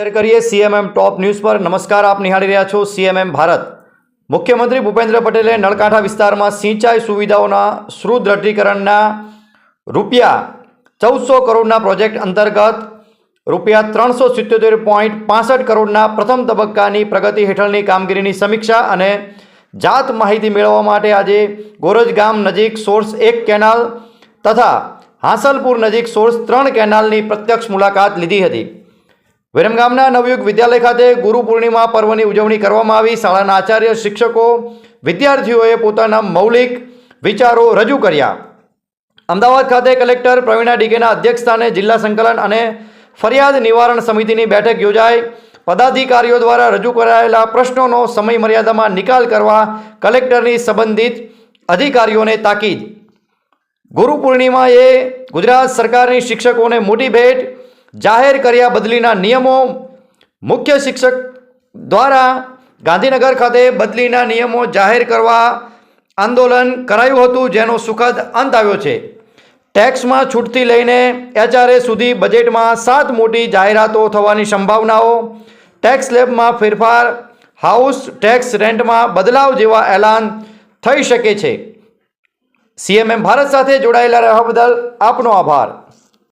Share કરીએ CMM ટોપ news પર. નમસ્કાર, આપ નિહાળી રહ્યા છો સીએમએમ ભારત. મુખ્યમંત્રી ભૂપેન્દ્ર પટેલે નળકાંઠા વિસ્તારમાં સિંચાઈ સુવિધાઓના સુદૃઢીકરણના રૂપિયા ચૌદસો કરોડના પ્રોજેક્ટ અંતર્ગત રૂપિયા ત્રણસો સિત્યોતેર પોઈન્ટ પાસઠ કરોડના પ્રથમ તબક્કાની પ્રગતિ હેઠળની કામગીરીની સમીક્ષા અને જાત માહિતી મેળવવા માટે આજે ગોરજ ગામ નજીક સોર્સ એક કેનાલ તથા હાંસલપુર નજીક સોર્સ ત્રણ કેનાલની પ્રત્યક્ષ મુલાકાત લીધી હતી. વિરમગામના નવયુગ વિદ્યાલય ખાતે ગુરુ પૂર્ણિમા પર્વની ઉજવણી કરવામાં આવી. શાળાના આચાર્ય, શિક્ષકો, વિદ્યાર્થીઓએ પોતાના મૌલિક વિચારો રજૂ કર્યા. અમદાવાદ ખાતે કલેક્ટર પ્રવીણા ડીકેના અધ્યક્ષસ્થાને જિલ્લા સંકલન અને ફરિયાદ નિવારણ સમિતિની બેઠક યોજાઈ. પદાધિકારીઓ દ્વારા રજૂ કરાયેલા પ્રશ્નોનો સમય મર્યાદામાં નિકાલ કરવા કલેક્ટરની સંબંધિત અધિકારીઓને તાકીદ. ગુરુ પૂર્ણિમા એ ગુજરાત સરકારની શિક્ષકોને મોટી ભેટ જાહેર કર્યા બદલીના નિયમો મુખ્ય શિક્ષક દ્વારા ગાંધીનગર ખાતે બદલીના નિયમો જાહેર કરવા આંદોલન કરાયું હતું, જેનો સુખદ અંત આવ્યો છે. ટેક્સમાં છૂટથી લઈને એચઆરએ સુધી બજેટમાં સાત મોટી જાહેરાતો થવાની સંભાવનાઓ, ટેક્સ લેબમાં ફેરફાર, હાઉસ ટેક્સ રેન્ટમાં બદલાવ જેવા એલાન થઈ શકે છે. સીએમએમ ભારત સાથે જોડાયેલા રહેવા બદલ આપનો આભાર.